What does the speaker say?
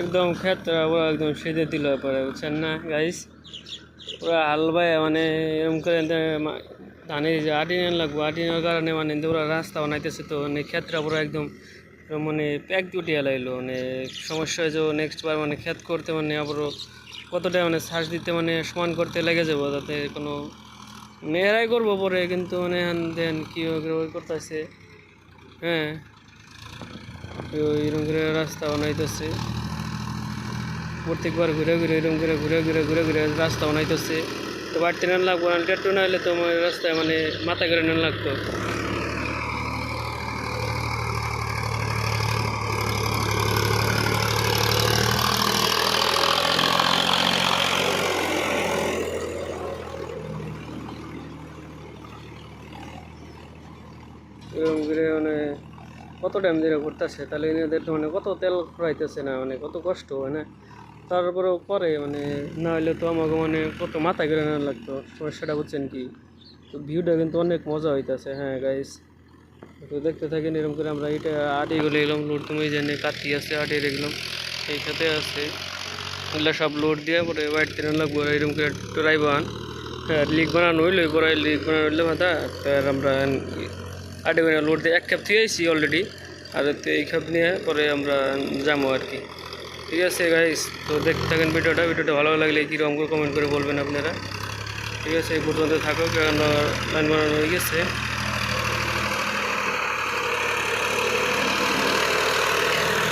একদম ক্ষেত্রে ওরা একদম সেজে দিল পরে, বুঝছেন না গাইস ওরা হালবাই মানে এরকম করে ধানের যে আটি নেন লাগবো, আটি নেওয়ার কারণে মানে ওরা রাস্তা বানাইতেছে তো মানে ক্ষেত্রে পুরো একদম মানে প্যাক উঠিয়ে লাইলো মানে সমস্যা হয়েছে নেক্সট বার মানে ক্ষেত করতে মানে আবারও কতটা মানে শ্বাস দিতে মানে সমান করতে লেগে যাব, যাতে কোনো মেয়েরাই করব পরে, কিন্তু মানে দেন কী করতেছে হ্যাঁ? এরকম করে রাস্তা বানাইতেছে। প্রত্যেকবার ঘুরে ঘুরে এরকম করে ঘুরে ঘুরে ঘুরে ঘুরে রাস্তা বানাইতেছে তো বাড়তে নেন লাগবো না টেট্টু না হলে তো রাস্তায় মানে মাথা করে নেন লাগতো। এরকম করে মানে কত টাইম ধরে ঘুরতেছে তাহলে এনাদের তো মানে কত তেল খরাইতেছে না মানে কত কষ্ট হয় না? তারপরেও করে মানে না হলে তো আমাকে মানে কত মাথা করে না লাগতো। সমস্যাটা বুঝছেন কি? তো ভিউটা কিন্তু অনেক মজা হইতেছে। হ্যাঁ গাইস তো দেখতে থাকেন এরকম করে আমরা এটা আটি গেলে এলাম লোড তুমি জানি কাতি আছে আটি এগুলো। এই সাথে আছে। এগুলো সব লোড দিয়ে পরে হোয়াইট ট্রেন লাগবো এরকম করে ড্রাইভার হ্যাঁ লিক বানানো হইল পরে লিক বানানো হইলে মাথা। তার আমরা আটে করে লোড দিয়ে এক ক্যাপ থেকে আইসি অলরেডি আর এই ক্যাপ নিয়ে পরে আমরা যাব আর কি। ঠিক আছে গাইস তো দেখতে থাকেন ভিডিওটা। ভিডিওটা ভালো লাগলে কীরকম করে কমেন্ট করে বলবেন আপনারা। ঠিক আছে, এই পর্যন্ত থাকুক লাইন বানানো হয়ে গেছে।